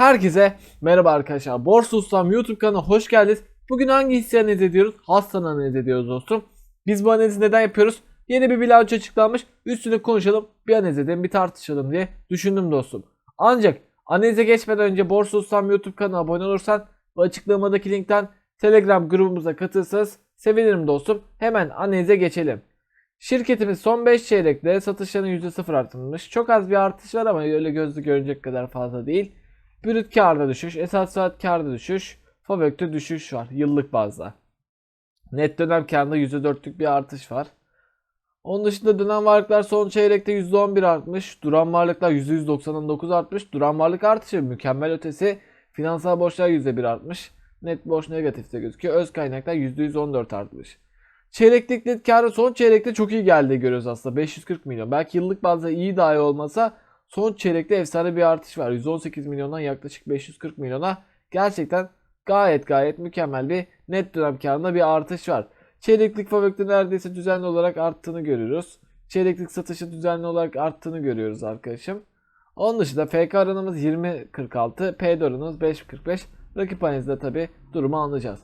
Herkese merhaba arkadaşlar. Borsa Ustam YouTube kanalına hoş geldiniz. Bugün hangi hisseyi analiz ediyoruz? Hastanı analiz ediyoruz dostum. Biz bu analizi neden yapıyoruz? Yeni bir bilanço açıklanmış. Üstüne konuşalım, bir analiz edelim, bir tartışalım diye düşündüm dostum. Ancak analize geçmeden önce Borsa Ustam YouTube kanalına abone olursan ve açıklamadaki linkten Telegram grubumuza katılırsanız sevinirim dostum. Hemen analize geçelim. Şirketimiz son 5 çeyrekte satışların %0 artmış. Çok az bir artış var ama öyle gözle görünecek kadar fazla değil. Brüt karda düşüş, esas saat karda düşüş, Fabök'te düşüş var yıllık bazda. Net dönem karında %4'lük bir artış var. Onun dışında dönem varlıklar son çeyrekte %11 artmış. Duran varlıklar %199 artmış. Duran varlık artışı mükemmel ötesi. Finansal borçlar %1 artmış. Net borç negatifte gözüküyor. Öz kaynaklar %114 artmış. Çeyreklik net karı son çeyrekte çok iyi geldiği görüyoruz aslında. 540 milyon. Belki yıllık bazda iyi dahi olmasa son çeyrekte efsane bir artış var. 118 milyondan yaklaşık 540 milyona gerçekten gayet gayet mükemmel bir net dönem karında bir artış var. Çeyreklik fabrikte neredeyse düzenli olarak arttığını görüyoruz. Çeyreklik satışı düzenli olarak arttığını görüyoruz arkadaşım. Onun dışında FK oranımız 20.46, P oranımız 5.45. Rakip analizde tabi durumu anlayacağız.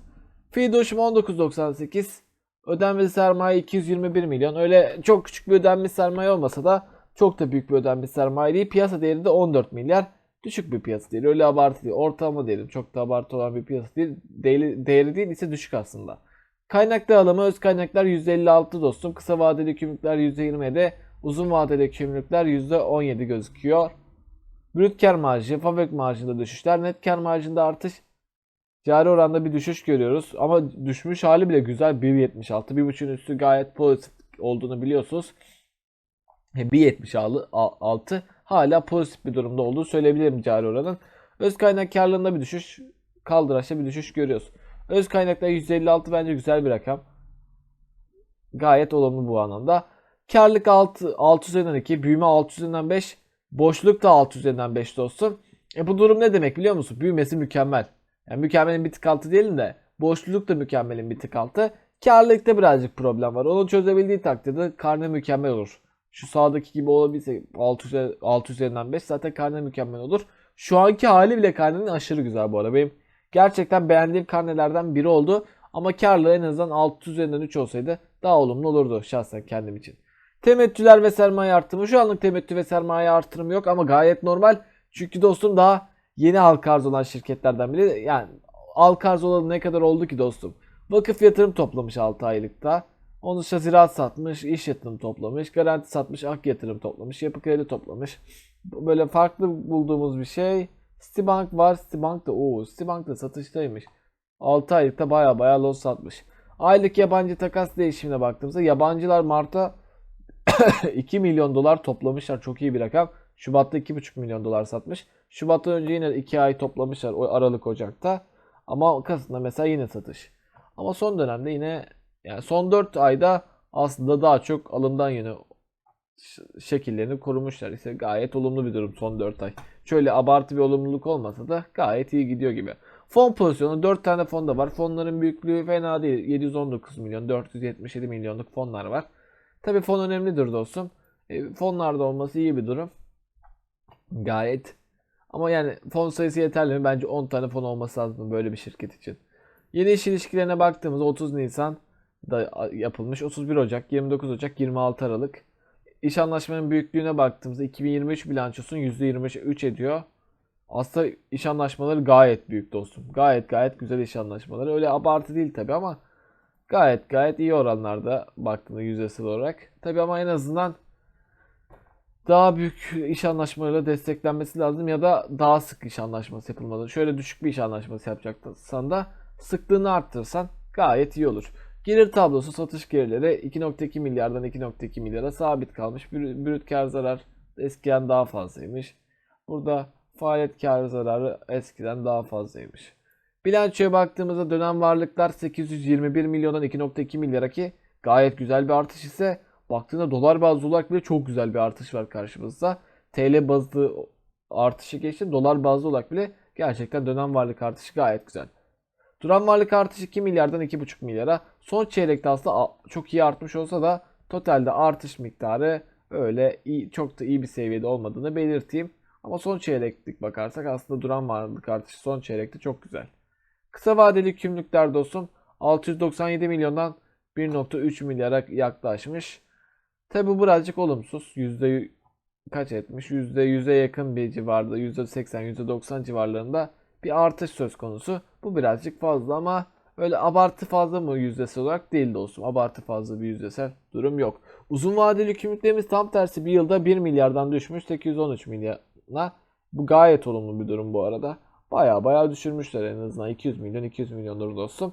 Fi dönüşüm 19.98. Ödenmiş sermaye 221 milyon. Öyle çok küçük bir ödenmiş sermaye olmasa da çok da büyük bir ödenmiş sermaye değil. Piyasa değeri de 14 milyar. Düşük bir piyasa değil. Öyle abartı değil. Ortalama diyelim. Çok da abartı olan bir piyasa değil. Değeri, değeri değil ise düşük aslında. Kaynak dağılımı öz kaynaklar %56 dostum. Kısa vadeli yükümlülükler %27. Uzun vadeli yükümlülükler %17 gözüküyor. Brüt kar marjı, fabrik marjında düşüşler, net kar marjında artış. Cari oranda bir düşüş görüyoruz. Ama düşmüş hali bile güzel. 1.76. 1.5'ün üstü gayet pozitif olduğunu biliyorsunuz. 1.76 hala pozitif bir durumda olduğu söyleyebilirim cari oranın. Öz kaynak karlılığında bir düşüş, kaldıraçta bir düşüş görüyoruz. Öz kaynaklar 156 bence güzel bir rakam. Gayet olumlu bu anlamda. Karlık 6, 6 üzerinden 2, büyüme 6 üzerinden 5, boşluk da 6 üzerinden 5 dostum. E bu durum ne demek biliyor musun? Büyümesi mükemmel. Yani mükemmelin bir tık altı diyelim de boşluk da mükemmelin bir tık altı. Karlılıkta birazcık problem var. Onu çözebildiği takdirde karne mükemmel olur. Şu sağdaki gibi olabilse 6, üzeri, 6 üzerinden 5 zaten karne mükemmel olur. Şu anki hali bile karnenin aşırı güzel bu arada. Benim gerçekten beğendiğim karnelerden biri oldu. Ama karlı en azından 6 üzerinden 3 olsaydı daha olumlu olurdu şahsen kendim için. Temettüler ve sermaye artırımı. Şu anlık temettü ve sermaye artırımı yok ama gayet normal. Çünkü dostum daha yeni halka arz olan şirketlerden biri. Yani halka arz olalı ne kadar oldu ki dostum? Vakıf yatırım toplamış 6 aylıkta. Onun dışında ziraat satmış, iş yatırım toplamış, garanti satmış, ak yatırım toplamış, yapı kredi toplamış. Böyle farklı bulduğumuz bir şey. Citibank var. Citibank da o Citibank da satıştaymış. 6 aylıkta baya baya los satmış. Aylık yabancı takas değişimine baktığımızda yabancılar Mart'a 2 milyon dolar toplamışlar. Çok iyi bir rakam. Şubat'ta 2,5 milyon dolar satmış. Şubat'tan önce yine 2 ay toplamışlar o Aralık Ocak'ta. Ama Kasım'da mesela yine satış. Ama son dönemde yine yani son 4 ayda aslında daha çok alımdan yine şekillerini korumuşlar. İşte gayet olumlu bir durum son 4 ay. Şöyle abartı bir olumluluk olmasa da gayet iyi gidiyor gibi. Fon pozisyonu 4 tane fonda var. Fonların büyüklüğü fena değil. 719 milyon, 477 milyonluk fonlar var. Tabi fon önemlidir dostum. E, fonlarda olması iyi bir durum. Gayet. Ama yani fon sayısı yeterli mi? Bence 10 tane fon olması lazım böyle bir şirket için. Yeni iş ilişkilerine baktığımızda 30 Nisan da yapılmış. 31 Ocak, 29 Ocak, 26 Aralık. İş anlaşmanın büyüklüğüne baktığımızda 2023 bilançosunun %23 ediyor. Aslında iş anlaşmaları gayet büyük dostum. Gayet gayet güzel iş anlaşmaları. Öyle abartı değil tabi ama gayet gayet iyi oranlarda baktığında yüzdesel olarak. Tabi ama en azından daha büyük iş anlaşmalarıyla desteklenmesi lazım ya da daha sık iş anlaşması yapılmalı. Şöyle düşük bir iş anlaşması yapacaksan da sıklığını arttırırsan gayet iyi olur. Gelir tablosu satış gelirleri 2.2 milyardan 2.2 milyara sabit kalmış. Brüt kar zarar eskiden daha fazlaymış. Burada faaliyet kar zararı eskiden daha fazlaymış. Bilançoya baktığımızda dönem varlıklar 821 milyondan 2.2 milyara ki gayet güzel bir artış ise baktığında dolar bazlı olarak bile çok güzel bir artış var karşımızda. TL bazlı artışı geçti. Dolar bazlı olarak bile gerçekten dönem varlık artışı gayet güzel. Duran varlık artışı 2 milyardan 2,5 milyara. Son çeyrekte aslında çok iyi artmış olsa da totalde artış miktarı öyle iyi, çok da iyi bir seviyede olmadığını belirteyim. Ama son çeyreklik bakarsak aslında duran varlık artışı son çeyrekte çok güzel. Kısa vadeli kümlükler dostum 697 milyondan 1.3 milyara yaklaşmış. Tabi birazcık olumsuz. Yüzde kaç etmiş? Yüzde yüze yakın bir civarda. Yüzde 80, yüzde 90 civarlarında bir artış söz konusu. Bu birazcık fazla ama öyle abartı fazla mı yüzdesel olarak değil dostum. Abartı fazla bir yüzdesel durum yok. Uzun vadeli kümlüklerimiz tam tersi bir yılda 1 milyardan düşmüş 813 milyona. Bu gayet olumlu bir durum bu arada. Baya baya düşürmüşler en azından 200 milyon 200 milyondur dostum.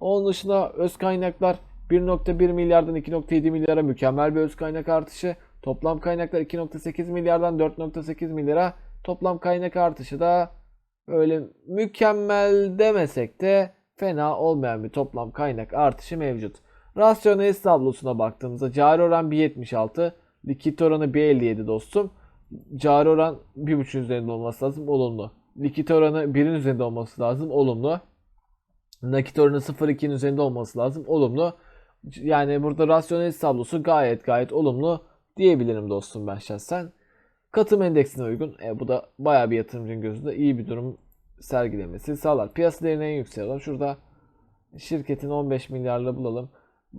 Onun dışında öz kaynaklar 1.1 milyardan 2.7 milyara mükemmel bir öz kaynak artışı. Toplam kaynaklar 2.8 milyardan 4.8 milyara. Toplam kaynak artışı da öyle mükemmel demesek de fena olmayan bir toplam kaynak artışı mevcut. Rasyonel tablosuna baktığımızda cari oran 1.76, likit oranı 1.57 dostum. Cari oran 1.5 üzerinde olması lazım olumlu. Likit oranı 1'in üzerinde olması lazım olumlu. Nakit oranı 0.2'nin üzerinde olması lazım olumlu. Yani burada rasyonel tablosu gayet gayet olumlu diyebilirim dostum ben şahsen. Katım endeksine uygun. E, bu da bayağı bir yatırımcının gözünde iyi bir durum sergilemesi sağlar. Piyasa değerini en yüksek alalım. Şurada şirketin 15 milyarla bulalım.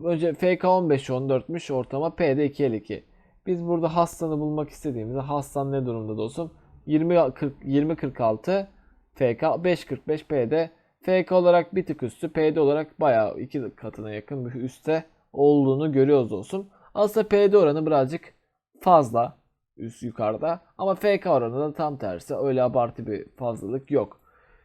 Önce FK 15 14'müş ortama P'de 2.52. Biz burada Hassan'ı bulmak istediğimizde Hassan ne durumda dostum? 20 40 20 46 FK 5.45 P'de FK olarak bir tık üstü, PD olarak bayağı iki katına yakın bir üstte olduğunu görüyoruz dostum. Aslında PD oranı birazcık fazla üst yukarıda ama FK oranı da tam tersi. Öyle abartı bir fazlalık yok.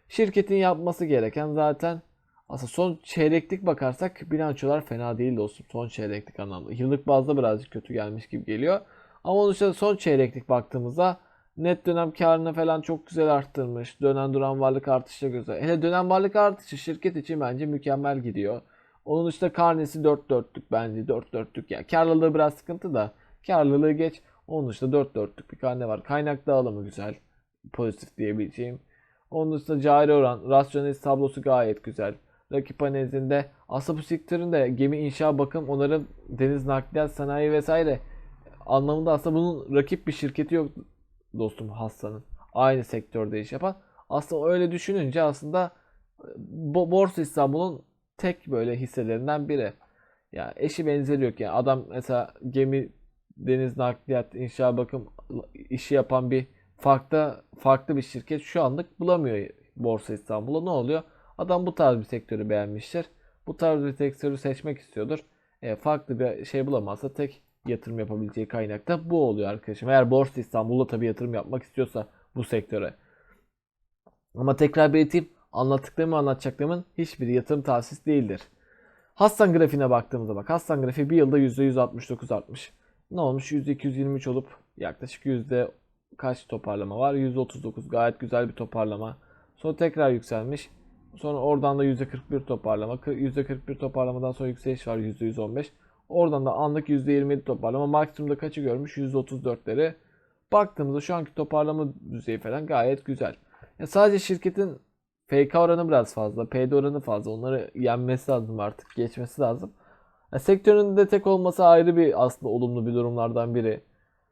Şirketin yapması gereken zaten aslında son çeyreklik bakarsak bilançolar fena değil dostum. Son çeyreklik anlamda. Yıllık bazda birazcık kötü gelmiş gibi geliyor. Ama onun dışında son çeyreklik baktığımızda net dönem karını falan çok güzel arttırmış. Dönen duran varlık artışı da güzel. Hele dönem varlık artışı şirket için bence mükemmel gidiyor. Onun dışında karnesi 4 dörtlük bence 4 dörtlük. Yani karlılığı biraz sıkıntı da karlılığı geç. Onun dışında 4 dörtlük bir karne var. Kaynak dağılımı güzel. Pozitif diyebileceğim. Onun dışında cari oran, rasyonel tablosu gayet güzel. Rakip analizinde aslında bu sektörün de gemi inşa bakım onların deniz nakliyat sanayi vesaire anlamında aslında bunun rakip bir şirketi yok dostum Hassan'ın. Aynı sektörde iş yapan. Aslında öyle düşününce aslında Bo Borsa İstanbul'un tek böyle hisselerinden biri. Yani eşi benzeri yok yani. Adam mesela gemi deniz nakliyat inşa bakım işi yapan bir farklı farklı bir şirket şu anlık bulamıyor Borsa İstanbul'a. Ne oluyor? Adam bu tarz bir sektörü beğenmiştir. Bu tarz bir sektörü seçmek istiyordur. E, farklı bir şey bulamazsa tek yatırım yapabileceği kaynak da bu oluyor arkadaşım. Eğer Borsa İstanbul'da tabii yatırım yapmak istiyorsa bu sektöre. Ama tekrar belirteyim anlattıklarımı anlatacaklarımın hiçbiri yatırım tavsiyesi değildir. Hassan grafiğine baktığımızda bak Hassan grafiği bir yılda %169 artmış. Ne olmuş? %223 olup yaklaşık yüzde kaç toparlama var? %39 gayet güzel bir toparlama. Sonra tekrar yükselmiş. Sonra oradan da %41 toparlama. %41 toparlamadan sonra yükseliş var %115. Oradan da anlık %27 toparlama. Maksimumda kaçı görmüş? %34'leri. Baktığımızda şu anki toparlama düzeyi falan gayet güzel. Ya sadece şirketin FK oranı biraz fazla. PD oranı fazla. Onları yenmesi lazım artık. Geçmesi lazım. Ya sektörün de tek olması ayrı bir aslında olumlu bir durumlardan biri.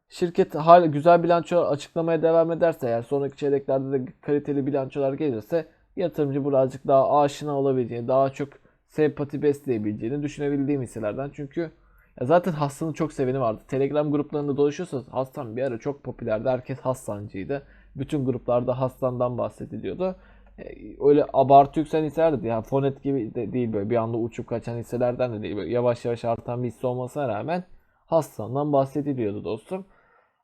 Şirket hala güzel bilanço açıklamaya devam ederse eğer sonraki çeyreklerde de kaliteli bilançolar gelirse yatırımcı birazcık daha aşina olabileceğini, daha çok sempati besleyebileceğini düşünebildiğim hisselerden. Çünkü ya zaten Hassan'ın çok seveni vardı. Telegram gruplarında dolaşıyorsanız Hassan bir ara çok popülerdi. Herkes Hassancıydı. Bütün gruplarda Hassan'dan bahsediliyordu. Öyle abartı yükselen hisseler de. Yani Fonet gibi de değil böyle bir anda uçup kaçan hisselerden de değil. Böyle yavaş yavaş artan bir hisse olmasına rağmen Hassan'dan bahsediliyordu dostum.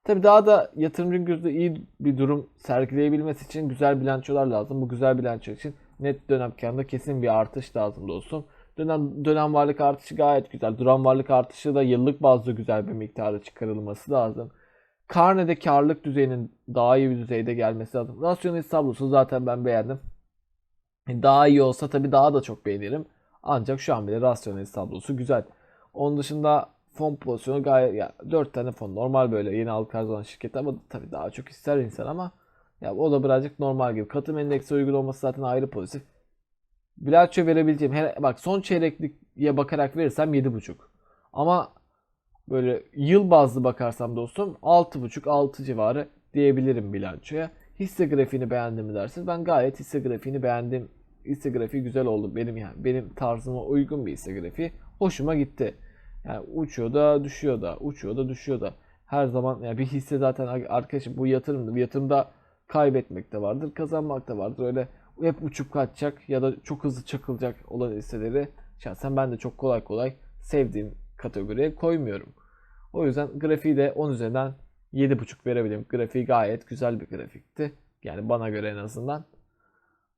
Tabi daha da yatırımcının gözünde iyi bir durum sergileyebilmesi için güzel bilançolar lazım. Bu güzel bilanço için net dönem karında kesin bir artış lazım dostum. Dönem, dönem varlık artışı gayet güzel. Duran varlık artışı da yıllık bazda güzel bir miktarda çıkarılması lazım. Karnede karlılık düzeyinin daha iyi bir düzeyde gelmesi lazım. Rasyonel tablosu zaten ben beğendim. Daha iyi olsa tabii daha da çok beğenirim. Ancak şu an bile rasyonel tablosu güzel. Onun dışında fon pozisyonu gayet ya 4 tane fon normal böyle yeni halka arz olan şirket ama tabii daha çok ister insan ama ya o da birazcık normal gibi. Katım endeksi uygun olması zaten ayrı pozitif. Bilanço verebileceğim her, bak son çeyrekliğe bakarak verirsem 7.5. Ama böyle yıl bazlı bakarsam dostum 6.5 6 civarı diyebilirim bilançoya. Hisse grafiğini beğendim mi dersiniz? Ben gayet hisse grafiğini beğendim. Hisse grafiği güzel oldu. Benim yani benim tarzıma uygun bir hisse grafiği. Hoşuma gitti. Yani uçuyor da düşüyor da, uçuyor da düşüyor da. Her zaman yani bir hisse zaten arkadaşım bu yatırımdır. Bu yatırımda kaybetmek de vardır, kazanmak da vardır. Öyle hep uçup kaçacak ya da çok hızlı çakılacak olan hisseleri şahsen ben de çok kolay kolay sevdiğim kategoriye koymuyorum. O yüzden grafiği de 10 üzerinden 7.5 verebilirim. Grafiği gayet güzel bir grafikti. Yani bana göre en azından.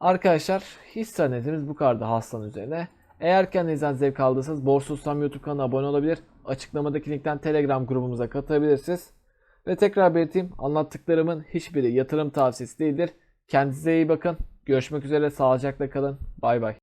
Arkadaşlar hisse analizimiz bu kadardı Haslan üzerine. Eğer kendinizden zevk aldıysanız Borsa Ustam YouTube kanalına abone olabilir. Açıklamadaki linkten Telegram grubumuza katılabilirsiniz. Ve tekrar belirteyim anlattıklarımın hiçbiri yatırım tavsiyesi değildir. Kendinize iyi bakın. Görüşmek üzere sağlıcakla kalın. Bay bay.